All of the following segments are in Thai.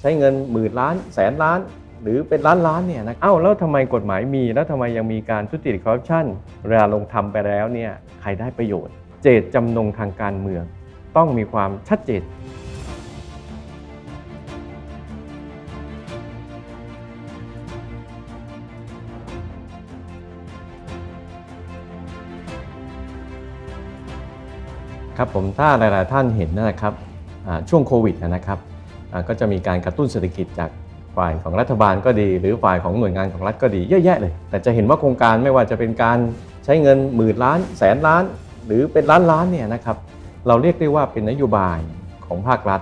ใช้เงินหมื่นล้านแสนล้าน หรือเป็นล้านล้านเนี่ยนะเอ้าแล้วทำไมกฎหมายมี แล้วทำไมยังมีการทุจริตคอร์รัปชันเวลาลงทำไปแล้วเนี่ยใครได้ประโยชน์ เจตจำนงทางการเมือง ต้องมีความชัดเจนครับผมถ้าหลาย ๆ ท่านเห็นนะครับช่วงโควิดนะครับ ก็จะมีการกระตุ้นเศรษฐกิจจากฝ่ายของรัฐบาลก็ดี หรือฝ่ายของหน่วยงานของรัฐก็ดีเยอะแยะเลย แต่จะเห็นว่าโครงการไม่ว่าจะเป็นการใช้เงินหมื่นล้าน แสนล้าน หรือเป็นล้านล้านเนี่ยนะครับเราเรียกได้ว่าเป็นนโยบายของภาครัฐ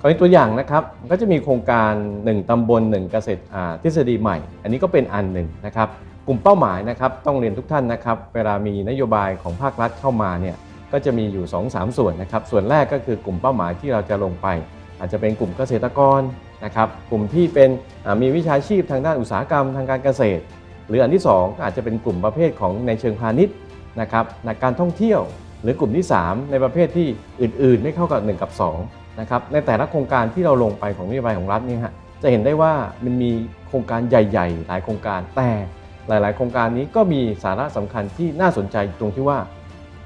กรณีตัวอย่างนะครับก็จะมีโครงการ 1ตำบล 1 เกษตรทฤษฎีใหม่ อันนี้ก็เป็นอันหนึ่งนะครับกลุ่มเป้าหมายนะครับต้องเรียนทุกท่านนะครับเวลามีนโยบายของภาครัฐเข้ามาเนี่ยก็จะมีอยู่ 2-3 ส่วนนะครับส่วนแรกก็คือกลุ่มเป้าหมายที่เราจะลงไป อาจจะเป็นกลุ่มเกษตรกรนะครับกลุ่มที่เป็นมีวิชาชีพทางด้านอุตสาหกรรมทางการเกษตร หรืออันที่ 2 อาจจะเป็นกลุ่มประเภทของในเชิงพาณิชย์นะครับในการท่องเที่ยว หรือกลุ่มที่ 3 ในประเภทที่อื่น ๆ ไม่เข้ากับ 1 กับ2นะครับในแต่ละโครงการที่เราลงไปของนโยบายของรัฐนี่ฮะจะเห็นได้ว่ามันมีโครงการใหญ่ ๆ หลายโครงการแต่หลาย ๆ โครงการนี้ก็มีสาระสำคัญที่น่าสนใจตรงที่ว่า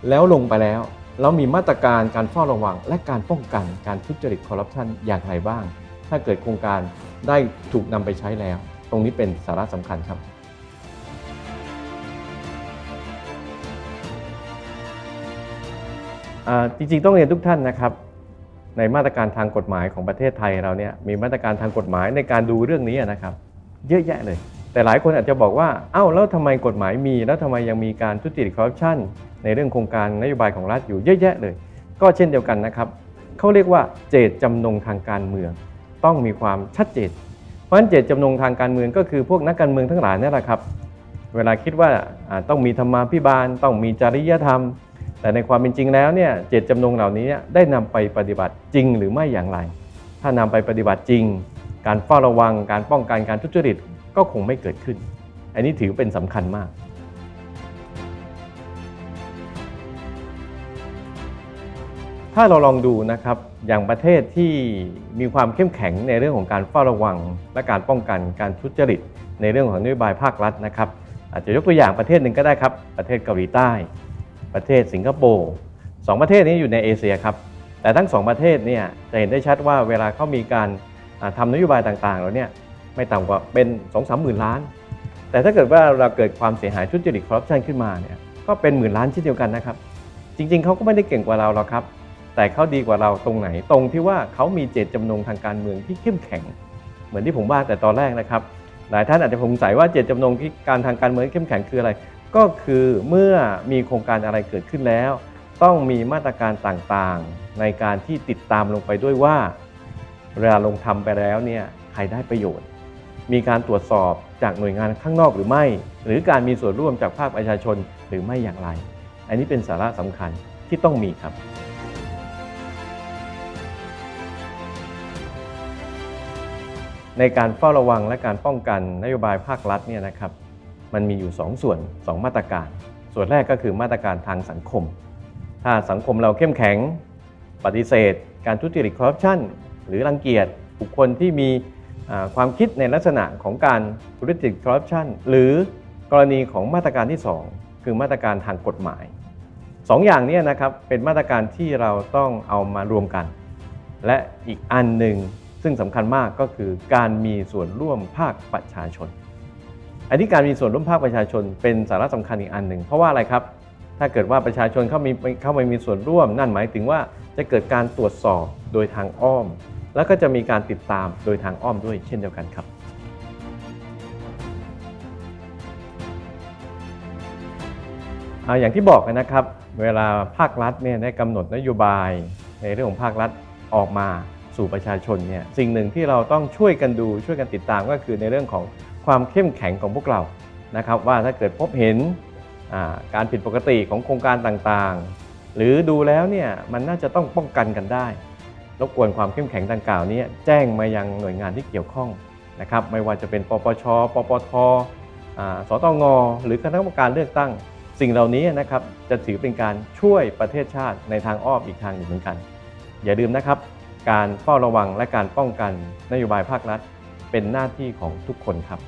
แล้วลงไปแล้ว เรามีมาตรการการเฝ้าระวัง และการป้องกันการทุจริตคอร์รัปชันอย่างไรบ้าง ถ้าเกิดโครงการได้ถูกนำไปใช้แล้ว ตรงนี้เป็นสาระสำคัญครับจริงๆต้องเรียนทุกท่านนะครับ ในมาตรการทางกฎหมายของประเทศไทยเราเนี่ยมีมาตรการทางกฎหมายในการดูเรื่องนี้นะครับ เยอะแยะเลย แต่หลายคนอาจจะบอกว่าเอ้าแล้วทำไมกฎหมายมี แล้วทำไมยังมีการทุจริตคอร์รัปชันในเรื่องโครงการนโยบายของรัฐอยู่เยอะแยะเลย ก็เช่นเดียวกันนะครับเขาเรียกว่าเจตจำนงทางการเมือง ต้องมีความชัดเจน เพราะฉะนั้นเจตจำนงทางการเมืองก็คือพวกนักการเมืองทั้งหลายนี่แหละครับ เวลาคิดว่าต้องมีธรรมาภิบาล ต้องมีจริยธรรม แต่ในความเป็นจริงแล้วเนี่ยเจตจำนงเหล่านี้ได้นำไปปฏิบัติจริงหรือไม่อย่างไร ถ้านำไปปฏิบัติจริง การเฝ้าระวัง การป้องกันการทุจริต ก็คงไม่เกิดขึ้น อันนี้ถือเป็นสำคัญมากถ้าเราลองดูนะครับอย่างประเทศที่มีความเข้มแข็งในเรื่องของการเฝ้าระวัง และการป้องกันการทุจริต ในเรื่องของนโยบายภาครัฐนะครับอาจจะยกตัวอย่างประเทศหนึ่งก็ได้ครับ ประเทศเกาหลีใต้ ประเทศสิงคโปร์สองประเทศนี้อยู่ในเอเชียครับแต่ทั้งสองประเทศเนี่ยจะเห็นได้ชัดว่าเวลาเขามีการอ่าทำนโยบายต่างๆแล้วเนี่ย ไม่ต่ำกว่าเป็น2องสามหมื่นล้าน แต่ถ้าเกิดว่าเราเกิดความเสียหายทุดจริตคอร์รัปชันขึ้นมาเนี่ยก็เป็นหมื่นล้านเช่นเดียวกันนะครับ จริงๆเขาก็ไม่ได้เก่งกว่าเราหรอกครับ แต่เขาดีกว่าเราตรงไหนตรงที่ว่าเขามีเจตจำนงทางการเมืองที่เข้มแข็ง เหมือนที่ผมว่าแต่ตอนแรกนะครับ หลายท่านอาจจะสงสัยว่าเจตจำนงที่การทางการเมืองเข้มแข็งคืออะไร ก็คือเมื่อมีโครงการอะไรเกิดขึ้นแล้ว ต้องมีมาตรการต่างๆ ในการที่ติดตามลงไปด้วยว่าเวลาลงทำไปแล้วเนี่ยใครได้ประโยชน์ มีการตรวจสอบจากหน่วยงานข้างนอกหรือไม่ หรือการมีส่วนร่วมจากภาคประชาชนหรือไม่อย่างไร อันนี้เป็นสาระสำคัญที่ต้องมีครับในการเฝ้าระวังและการป้องกันนโยบายภาครัฐเนี่ยนะครับมันมีอยู่ 2 ส่วน 2 มาตรการ ส่วนแรกก็คือมาตรการทางสังคม ถ้าสังคมเราเข้มแข็ง ปฏิเสธ การทุจริตคอร์รัปชันหรือรังเกียจบุคคลที่มี ความคิดในลักษณะของการทุจริตคอร์รัปชันหรือกรณีของมาตรการที่ 2 คือมาตรการทางกฎหมายสองอย่างนี้นะครับเป็นมาตรการที่เราต้องเอามารวมกัน และอีกอันหนึ่งซึ่งสำคัญมากก็คือการมีส่วนร่วมภาคประชาชน อันนี้การมีส่วนร่วมภาคประชาชน เป็นสาระสำคัญอีกอันหนึ่งเพราะว่าอะไรครับ ถ้าเกิดว่าประชาชนเข้ามีเข้ามามีส่วนร่วม นั่นหมายถึงว่าจะเกิดการตรวจสอบโดยทางอ้อม แล้วก็จะมีการติดตามโดยทางอ้อมด้วยเช่นเดียวกันครับอย่างที่บอกนะครับ เวลาภาครัฐเนี่ยได้กำหนดนโยบายในเรื่องของภาครัฐออกมาสู่ประชาชนเนี่ยสิ่งหนึ่งที่เราต้องช่วยกันดูช่วยกันติดตามก็คือในเรื่องของความเข้มแข็งของพวกเรานะครับว่าถ้าเกิดพบเห็นการผิดปกติของโครงการต่างๆ หรือดูแล้วเนี่ยมันน่าจะต้องป้องกันกันได้ รบกวนความเข้มแข็งดังกล่าวนี้แจ้งมายังหน่วยงานที่เกี่ยวข้องนะครับ ไม่ว่าจะเป็นปปช ปปทสตง หรือคณะกรรมการเลือกตั้ง สิ่งเหล่านี้นะครับจะถือเป็นการช่วยประเทศชาติในทางอ้อมอีกทางหนึ่งเหมือนกัน อย่าลืมนะครับ การเฝ้าระวังและการป้องกันนโยบายภาครัฐ เป็นหน้าที่ของทุกคนครับ